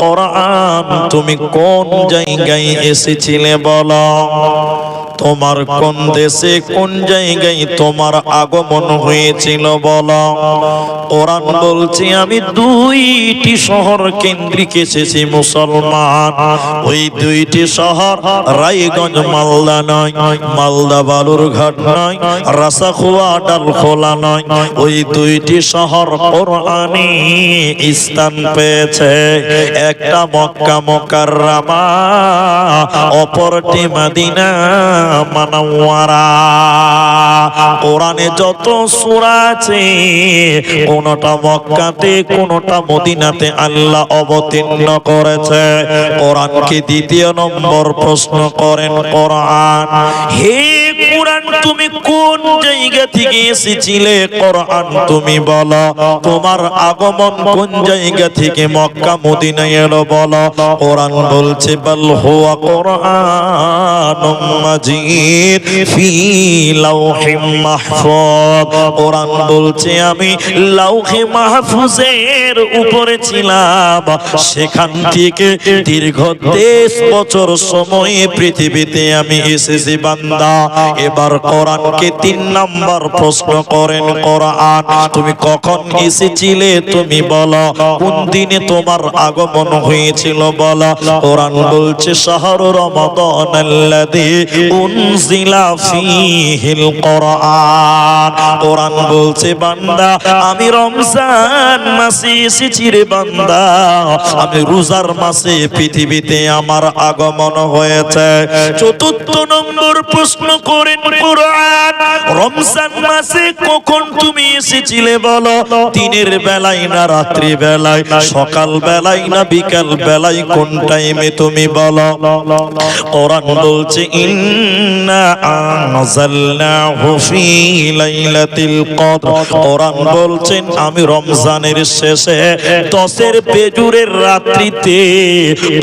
কোরআন তুমি কোন জায়গায় এসেছিলে বলো? তোমার কোন দেশে কোন জায়গায় তোমার আগমন হয়েছিল বলো। কোরআন বলছে, আমি দুইটি শহর কেন্দ্রিক এসেছি, মুসলমান। ওই দুইটি শহর রায়গঞ্জ, মালদা নয়, মালদা বালুরঘাট নয়, রাসাখোয়া ডালখোলা নয়। ওই দুইটি শহর কোরআনে স্থান পেয়েছে। একটা মক্কা রামা অপরটি মদিনা মানওয়ারা। যত সূরা আছে, কোনটা মক্কাতে, কোনটা মদিনাতে আল্লাহ অবতীর্ণ করেছে। কোরআনকে দ্বিতীয় নম্বর প্রশ্ন করেন কোরআন। হে কোরআন তুমি কোন জায়গা থেকে এসেছিলে? কোরআন তুমি বলো। তোমার আগমন কোন জায়গা থেকে মক্কা, মদিনায় এলো বলো। কোরআন বলছে, বল হুয়া কোরআন মাজিদ ফি লাউহিম মাহফুজ। কোরআন বলছে, আমি লাউহে মাহফুজের উপরে ছিলাম। সেখান থেকে দীর্ঘ তেইশ বছর সময়ে পৃথিবীতে আমি এসেছি, বান্দা। এবার কোরআনকে তিন নাম্বার প্রশ্ন করেন, কোরআন তুমি কখন এসেছিলে তুমি বলো, কোন দিনে তোমার আগমন হয়েছিল বলো? কোরআন বলছে, শহর রমাদান আল্লাযী উনজিলা ফীহিল কোরআন। কোরআন বলছে, বান্দা, আমি রমজান মাসে এসেছি রে বান্দা। আমি রোজার মাসে পৃথিবীতে আমার আগমন হয়েছে। চতুর্থ নম্বর প্রশ্ন করেন রমজান মাসে কখন তুমি এসেছিলে বলো? দিনের বেলায় না রাত্রি বেলায়? সকাল বেলায় না বিকাল বেলায় কোন টাইমে তুমি বলো? বলছে বলছেন, আমি রমজানের শেষে দশের বেজুরের রাত্রিতে,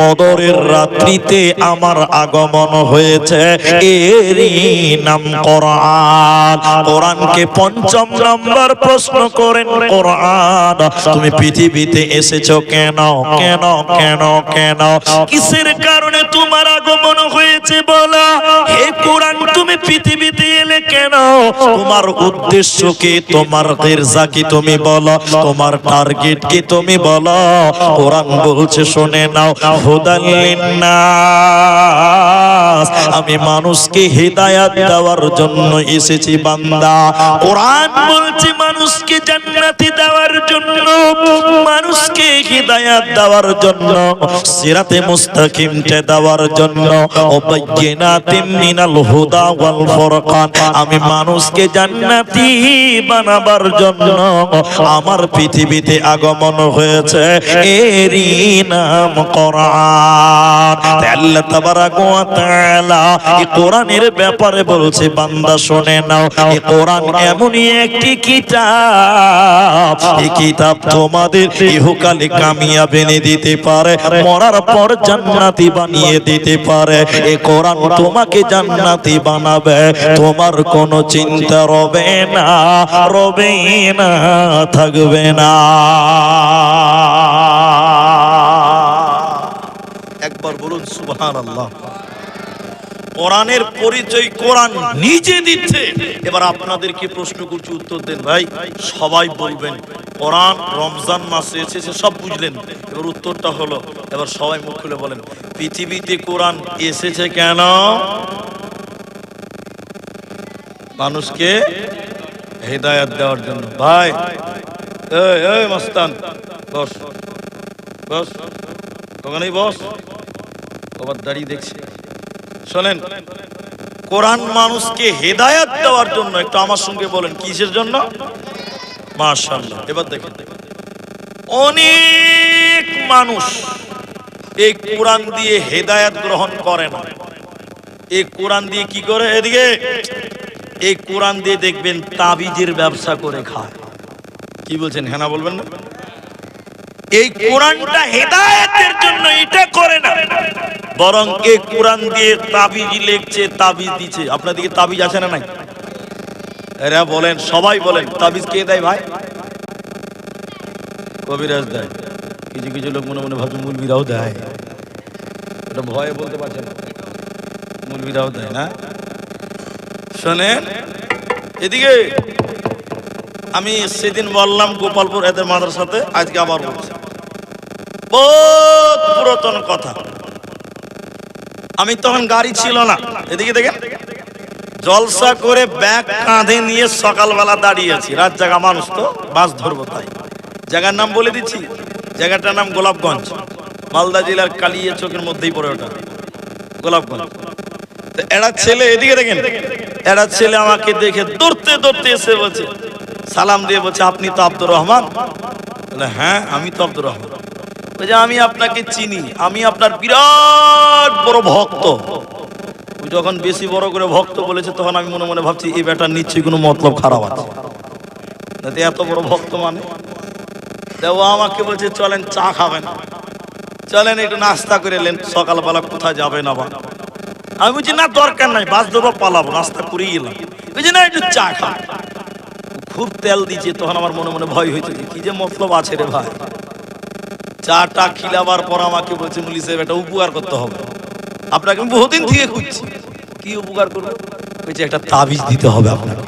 কদরের রাত্রিতে আমার আগমন হয়েছে। এরই নাম কোরআন। কোরআনকে পঞ্চম নম্বর প্রশ্ন করেন কোরআন। তুমি পৃথিবীতে এসেছ কেন? কেন? কেন? কেন? কিসের কারণে তোমার আগমন হয়েছে বলা? হে কোরআন, তুমি পৃথিবীতে এলে কেন? তোমার উদ্দেশ্য কি? তোমার গির্জা কি তুমি বলো? তোমার টার্গেট কি তুমি বলো? কোরআন বলছে, শুনে নাও হুদাল্লিন্নাস আমি মানুষকে হেদায়াত দেওয়ার জন্য এসেছি বান্দা। কোরআন বলছে মানুষকে জান্নাতি দেওয়ার জন্য হেদায়াত দেওয়ার জন্য, সিরাতে মুস্তাকিমটা দেওয়ার জন্য ওবাইয়িনাতিম মিনাল হুদা ওয়াল ফুরকান, আমি মানুষকে জান্নাতি বানাবার জন্য আমার পৃথিবীতে আগমন হয়েছে। এরই নাম কোরআন। আল্লাহ তাবারাক ওয়া তাআলা এই কোরআনের ব্যাপারে বলছে, বান্দা শুনে নাও, এই কোরআন এমনই একটি কিতাব, এই কিতাব তোমাদের ইহকালে কামিয়াব এনে দিতে পারে, মরার পর জান্নাতি বানিয়ে দিতে পারে। এ কোরআন তোমাকে জান্নাতি বানাবে, তোমার কোনো চিন্তা রবে না রবে না, থাকবে না। একবার বলুন, সুবহানাল্লাহ। কোরআনের পরিচয় কোরআন নিজে দিচ্ছে। এবার আপনাদেরকে প্রশ্ন করছি, উত্তর দেন ভাই। সবাই বলবেন, কোরআন রমজান মাসে এসেছে, সব বুঝলেন। এবার উত্তরটা হলো, এবার সবাই মুখ খুলে বলেন, পৃথিবীতে কোরআন এসেছে কেন? মানুষকে হেদায়াত দেওয়ার জন্য। ভাই, এই মস্তান, বস বস ওখানেই বস। বাবার দাঁড়িয়ে দেখছি। শোনেন, কোরআন মানুষকে হেদায়াত দেওয়ার জন্য একটু আমার সঙ্গে বলেন, কিসের জন্য? মাশাআল্লাহ, এবার দেখেন। অনেক মানুষ এই কোরআন দিয়ে হেদায়াত গ্রহণ করে না। এই কোরআন দিয়ে কি করে এদিকে? এই কোরআন দিয়ে দেখবেন তাবিজের ব্যবসা করে খায়। কি বলছেন হেনা বলবেন না? এই কোরআনটা হেদায়েতের জন্য এটা করে না। বরং এই কোরআন দিয়ে তাবিজ লিখছে, তাবিজ দিচ্ছে। আপনাদেরকে তাবিজ আছে না নাই? এরা বলেন, সবাই বলেন, তাবিজ কে দেয় ভাই? কবিরাজ দেয়। কিছু কিছু লোক মনে মনে ভাবছে মুলবিরাও দেয়। এটা ভয়ে বলতে পারছে না। মুলবিরাও দেয় না। শোনেন, এদিকে আমি সেদিন বললাম গোপালপুর এদের মাদ্রাসাতে, আজকে আবার বলছি। বহুত পুরাতন কথা। আমি তখন গাড়ি ছিল না। এদিকে দেখেন জলসা করে ব্যাগ কাঁধে নিয়ে সকালবেলা দাঁড়িয়ে আছি রাত জায়গা মানুষ তো, বাস ধরবো তাই। জায়গার নাম বলে দিচ্ছি? জায়গাটার নাম গোলাপগঞ্জ। মালদা জেলার কালিয়ে চোখের মধ্যেই পড়ে ওটা। গোলাপগঞ্জ। এরা ছেলে, এদিকে দেখেন। এরা ছেলে আমাকে দেখে দৌড়তে দৌড়তে এসে বলছে, সালাম দিয়ে বলছে, আপনি তো আব্দুর রহমান? বলে হ্যাঁ আমি তো আব্দুর রহমান। বলছে আমি আপনাকে চিনি, আমি আপনার বিরাট বড় ভক্ত। যখন বেশি বড় করে ভক্ত বলেছে, তখন আমি মনে মনে ভাবছি, এই ব্যাটার নিশ্চয়ই কোনো মতলব খারাপ আছে। এত বড় ভক্ত মানে? ও আমাকে বলছে, চলেন চা খাবেন। চলেন, একটু নাস্তা করে এলেন সকালবেলা কোথায় যাবেন আবার আমি বলছি, না, দরকার নাই, বাস ধরবো, পালাবো নাস্তা করেই গেলাম বলছি, না, একটু চা খা খুব তেল দিয়েছে, তখন আমার মনে মনে ভয় হয়েছে যে, কি যে মতলব আছে রে ভাই। চাটা খিলাবার পর আমাকে বলছে মুলি সাহেব একটা উপকার করতে হবে। আপনাকে আমি বহুদিন থেকে খুঁজছি। কি উপকার করব? বলছে, একটা তাবিজ দিতে হবে আপনাকে।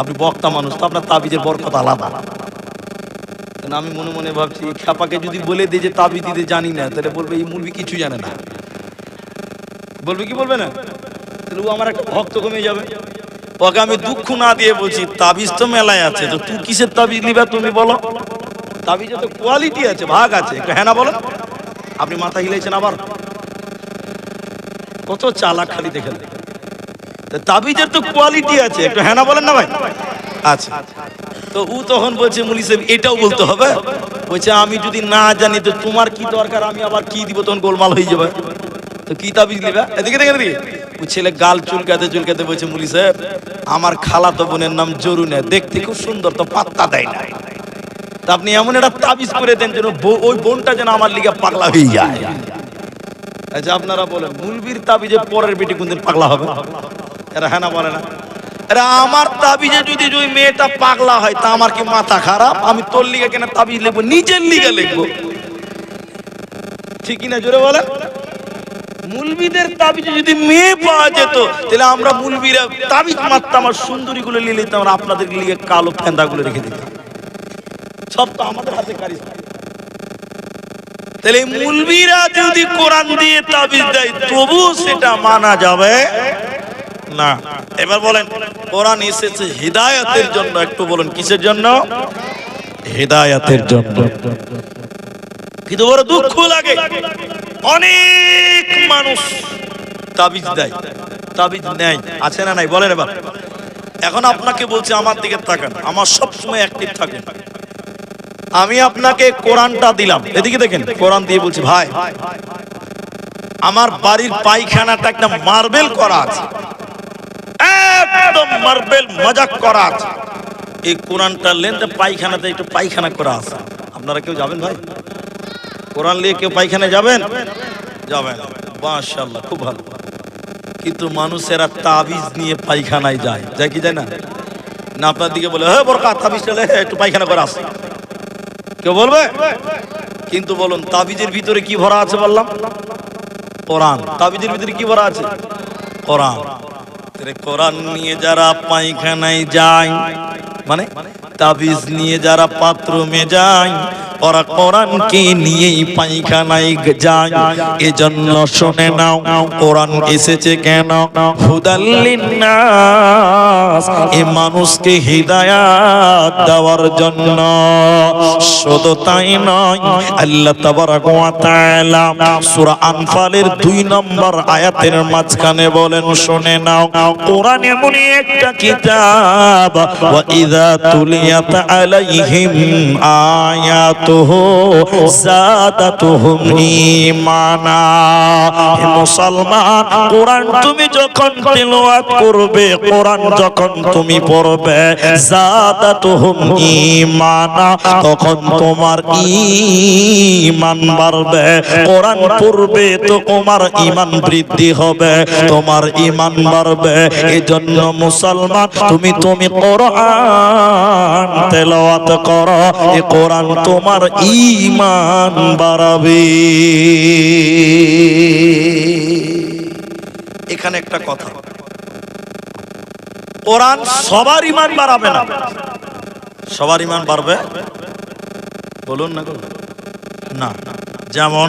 আপনি বক্তা মানুষ, তো আপনার তাবিজের বরকত আলাদা। আমি মনে মনে ভাবছি খ্যাপাকে যদি বলে দিই যে তাবিজ দিতে জানি না, তাহলে বলবে, এই মুলবি কিছু জানে না। বলবে, কি বলবে না? তাহলে ও আমার একটা ভক্ত কমে যাবে। ওকে আমি দুঃখ না দিয়ে বলছি, তাবিজ তো মেলায় আছে, তো তুই কিসের তাবিজ নিবা তুমি বলো? তাবিজে তো কোয়ালিটি আছে, ভাগ আছে। একটু হ্যাঁ না বলো। আপনি মাথা হিলাইছেন আবার। কত চালাক খালি দেখেন। তাবিজের তো কোয়ালিটি আছে। একটু হ্যাঁ না বলেন না ভাই। আচ্ছা। তো ও তখন বলছে, মুলি সাহেব, এটাও বলতে হবে। বলছে, আমি যদি না জানি, তো তোমার কি দরকার? আমি আবার কি দিব? তখন গোলমাল হয়ে যাবে। তো কি তাবিজ নিবে এদিকে দেখে এদিকে। ও ছেলে গাল চুলকাতে চুলকাতে বলছে, মুলি সাহেব, আমার খালাতো বোনের নাম জরুনে। দেখতে খুব সুন্দর, তো পাত্তা দেয় না। তা আপনি এমন একটা তাবিজ করে দেন যেন ওই বোনটা যেন আমার লিগে পাগলা হয়ে যায়। আচ্ছা আপনারা বলেন, মুলবির তাবিজে পরের বেটি কোনদিন পাগলা হবে? এরা হ্যাঁ না বলে না। এরা আমার তাবিজে যদি ওই মেয়েটা পাগলা হয়, তা আমার কি মাথা খারাপ? আমি তোর লিগে কেন তাবিজ লিখব? নিজের লিগে লিখব। ঠিকই না জোরে বলেন? মুলবিদের তাবিজে যদি মেয়ে পাওয়া যেত, তাহলে আমরা মুলবিরা তাবিজ মারতাম আর সুন্দরী গুলো নিয়ে নিতাম আর আপনাদের লিগে কালো ফেন্দা গুলো রেখে দিতাম। সব তো আমাদের হাতে কারিজ তাহলে মুলবিরা যদি কোরআন দিয়ে তাবিজ দেয় তবু সেটা মানা যাবে না। এবার বলেন, কোরআন এসেছে হিদায়াতের জন্য, একটু বলুন, কিসের জন্য? হিদায়াতের জন্য। কিন্তু বড় দুঃখ লাগে, অনেক মানুষ তাবিজ দেয়, তাবিজ নেয়। আছে না নাই? বলেন এবার। এখন আপনাকে বলছি, আমার দিকে তাকান, আমার সব সময় অ্যাক্টিভ থাকেন। আমি আপনাকে কোরআনটা দিলাম। এদিকে দেখেন, কোরআন দিয়ে বলছি, ভাই, আমার বাড়ির পায়খানাটা একটা মার্বেল করা আছে। একদম মার্বেল মজাক করা আছে। এই কোরআনটা লেনতে পায়খানাতে একটু পায়খানা করা আছে। আপনারা কেউ যাবেন ভাই? কোরআন নিয়ে কেউ পায়খানায় যাবেন? যাবেন। মাশাআল্লাহ, খুব ভালো। কিন্তু মানুষেরা তাবিজ নিয়ে পায়খানায় যায়। যায় কি যায় না? না, আপনার দিকে বলে হ্যাঁ বরকা তাবিজ চলে একটু পায়খানা করে আসে কেউ বলবে? কিন্তু বলুন তাবিজের ভিতরে কি ভরা আছে বললাম? কোরআন। তাবিজের ভিতরে কি ভরা আছে? কোরআন। কোরআন নিয়ে যারা পায়খানায় যায় মানে তাবিজ নিয়ে যারা বাথরুমে যায় ওরা কোরআনকে নিয়েই পায়খানায় যায়। এজন্য শুনে নাও, কোরআন এসেছে কেন? হুদাল্লিন্নাস এ মানুষকে হিদায়াত দেওয়ার জন্য। শুধু তাই নয়, আল্লাহ তাবারাক ওয়া তাআলা সূরা আনফালের 2 নম্বর আয়াতের মাঝখানে বলেন, শুনে নাও, কোরআন এমন একটা কিতাব, ওয়া ইযা তুলিয়াত আলাইহিম হে মুসলমান, কোরআন তুমি যখন তেলাওয়াত করবে, কোরআন যখন তুমি পড়বে জাদাতুহুম ঈমানা তখন তোমার ঈমান বাড়বে। কোরআন পড়বে তো তোমার ঈমান বৃদ্ধি হবে, তোমার ঈমান বাড়বে। এজন্য মুসলমান, তুমি তুমি কোরআন তেলাওয়াত করো এই কোরআন তোমার তোমার ইমান বাড়াবে। এখানে একটা কথা। কোরআন সবার ইমান বাড়াবে না। সবার ইমান বাড়বে? বলুন না। না। যেমন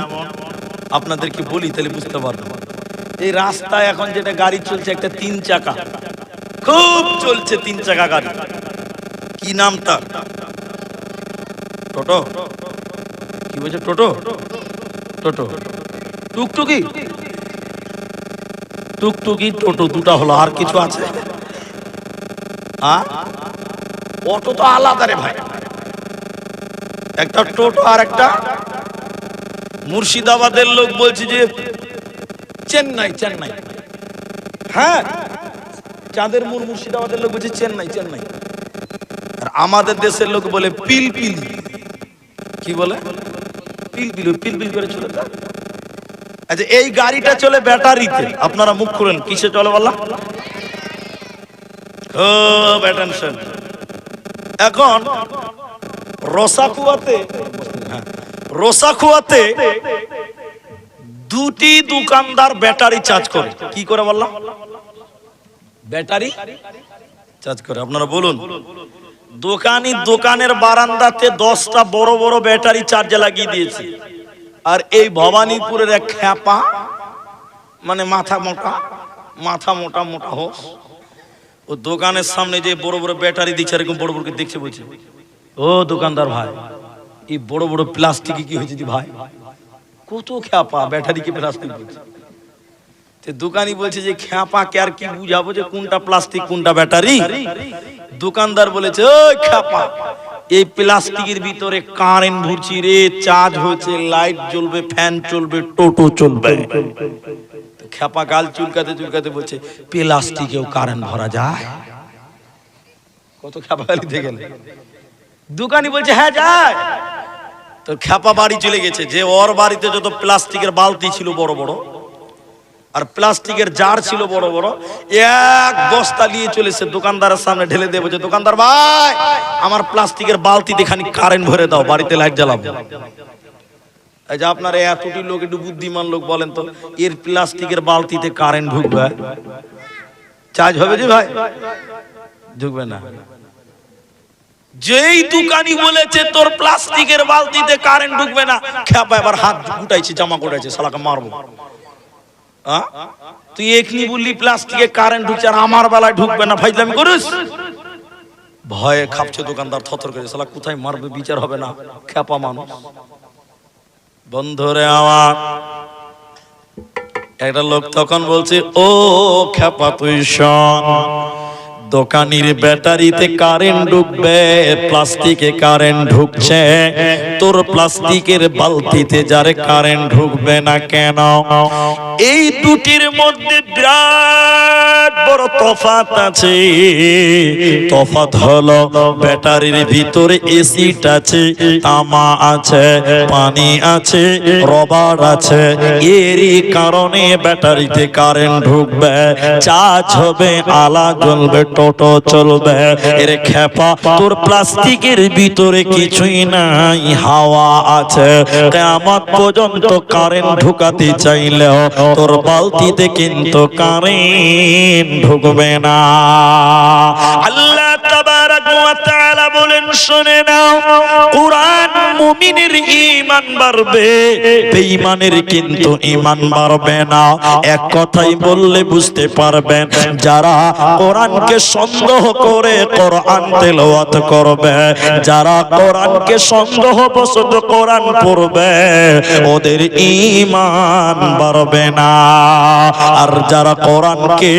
আপনাদেরকে বলি, তাহলে বুঝতে পারবেন। এই রাস্তায় এখন যেটা গাড়ি চলছে, একটা তিন চাকা। খুব চলছে তিন চাকা গাড়ি। কি নাম তার? টোটো? কি বলছে, টোটো? টোটো। টুকটুকি? টুকটুকি, টোটো দুটা হলো, আর কিছু আছে? অটো তো আলাদা রে ভাই। একটা টোটো আর একটা মুর্শিদাবাদের লোক বলছে যে চেন্নাই চেন্নাই। হ্যাঁ? চাঁদের মুর মুর্শিদাবাদের লোক বলছে চেন্নাই চেন্নাই। আর আমাদের দেশের লোক বলে পিলপিলি। কি বলে? পিলপিলি পিলপিল করে চলে আচ্ছা এই গাড়িটা চলে ব্যাটারিতে। আপনারা মুখ খুলেন কিসে চলে বললাম? খুব অ্যাটেনশন এখন রসাকুয়াতে হ্যাঁ, দুটি দোকানদার ব্যাটারি চার্জ করে। কি করে বললাম? ব্যাটারি চার্জ করে। আপনারা বলুন। দোকানি দোকানের বারান্দাতে দশটা বড় বড় ব্যাটারি চার্জে লাগিয়ে দিয়েছে। আর এই ভবানীপুরের এক খ্যাপা মানে মাথা মোটা মাথা মোটা মোটা হোস, ও দোকানের সামনে যে বড় বড় ব্যাটারি দিচ্ছে, এরকম বড় বড়কে দেখছে বলছে, ও দোকানদার ভাই, এই বড় বড় প্লাস্টিকে কি হয়েছে ভাই? কত খ্যাপা ব্যাটারি কি প্লাস্টিক বলছে দোকানি বলছে যে খ্যাপাকে আর কি বুঝাবো যে কোনটা প্লাস্টিক, কোনটা ব্যাটারি? দোকানদার বলেছে, ওই খ্যাপা, এই প্লাস্টিকের ভিতরে কারেন্ট ভরছি রে, চার্জ হয়েছে, লাইট জ্বলবে, ফ্যান চলবে, টোটো চলবে। খ্যাপা গাল চুলকাতে চুলকাতে বলছে, প্লাস্টিকেও কারেন্ট ভরা যায়? কত খ্যাপা গেলে দোকানি বলছে হ্যাঁ যায়। তো খ্যাপা বাড়ি চলে গেছে, যে ওর বাড়িতে যত প্লাস্টিকের বালতি ছিল বড় বড় আর প্লাস্টিকের জার ছিল বড় বড়। এক বস্তা নিয়ে চলেছে দোকানদারের সামনে ঢেলে দেবো যে দোকানদার ভাই, আমার প্লাস্টিকের বালতিতে খানি কারেন্ট ভরে দাও, বাড়িতে লাইট জ্বালাবো। এই যে আপনারা এতটি লোক, একটু বুদ্ধিমান লোক বলেন তো, এর প্লাস্টিকের বালতিতে কারেন্ট ঢুকবে? চার্জ হবে যে ভাই? ঢুকবে না। যেই দোকানি বলেছে, তোর প্লাস্টিকের বালতিতে কারেন্ট ঢুকবে না। খেপা এবার হাত গুটাইছে, জামা করেছে শালাকে মারবো? তুই এখনি বললি প্লাস্টিকে কারেন্ট ঢুকছে আর আমার বেলায় ঢুকবে না, ফাইজলামি করিস? ভয়ে খাপছে দোকানদার, থতর করে। শালা কোথায় মারবে, বিচার হবে না খেপা মানুষ। বন্ধুরে আমার, একটা লোক তখন বলছে, ও খ্যাপা তুই শোন। দোকানির ব্যাটারিতে কারেন্ট ঢুকবে, প্লাস্টিকে কারেন্ট ঢুকছে। তোর প্লাস্টিকের বালতিতে যারে কারেন্ট ঢুকবে না কেন? এই দুটির মধ্যে বিরাট বড় তফাত আছে। তফাত হলো ব্যাটারির ভিতরে এসিড আছে, তামা আছে, পানি আছে, রবার আছে। এরই কারণে ব্যাটারিতে কারেন্ট ঢুকবে। চার্জ হবে, আলা জ্বলবে টোটো চলবে। এর খেপা তোর প্লাস্টিকের ভিতরে কিছুই নাই, হাওয়া আছে। কেমন পর্যন্ত কারেন্ট ঢুকাতে চাইলেও তোর বালতিতে কিন্তু কারেন্ট ঢুকবে না। আল্লাহ ওয়া তাআলা বলেন, শুনে নাও, কোরআন মুমিনের ঈমান বাড়বে, বেঈমানের কিন্তু ঈমান বাড়বে না। এক কথাই বললে বুঝতে পারবেন, যারা কোরআনকে সন্দেহ করে কোরআন তেলাওয়াত করবে। যারা কোরআনকে সন্দেহ বশত কোরআন পড়বে, ওদের ঈমান বাড়বে না। আর যারা কোরআনকে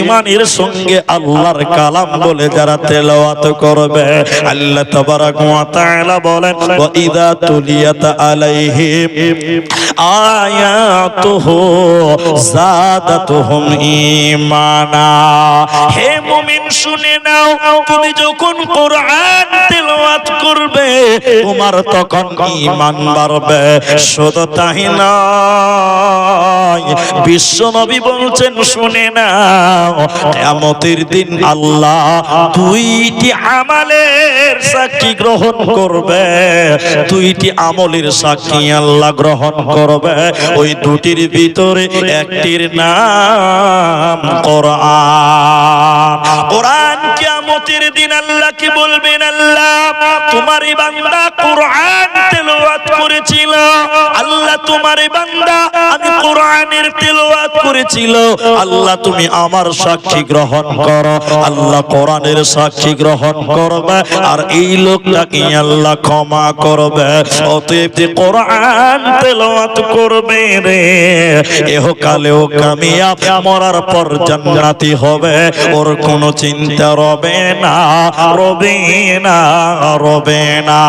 ঈমানের সঙ্গে আল্লাহর কালাম বলে যারা তেলাওয়াত করবে, আল্লাহ তাবারাক ওয়া তাআলা বলেন, ওয়া ইযা তুলিয়াত আলাইহিম আয়াতুহু যাদাতুহুম ঈমানা। হে মুমিন মমিন শুনে নাও, তুমি যখন কোরআন তেলাওয়াত করবে, তোমার তখন ঈমান বাড়বে। শুধু তাই নয়, বিশ্ব নবী বলছেন, শুনে নাও, কিয়ামতের দিন আল্লাহ দুইটি আমালের সাক্ষী গ্রহণ করবে। দুইটি আমলের সাক্ষী আল্লাহ গ্রহণ করবে। ওই দুটির ভিতরে একটির নাম কোরআন। কোরআন কিয়ামতের দিন আল্লাহ কি বলবেন? আল্লাহ তোমারই বান্দা কোরআন তেলাওয়াত করেছিল। আল্লাহ তোমারই বান্দা, আমি কোরআনের তেলাওয়াত করেছিল। আল্লাহ, তুমি আমার সাক্ষী গ্রহণ করো। আল্লাহ কোরআনের সাক্ষী গ্রহণ করবে। আর এই লোকটাকে আল্লাহ ক্ষমা করবে। অতএব যে কোরআন তেলাওয়াত করবে রে এহকালেও মরার পর জান্নাতি হবে। ওর কোনো চিন্তা রবে না রবে না রবে না।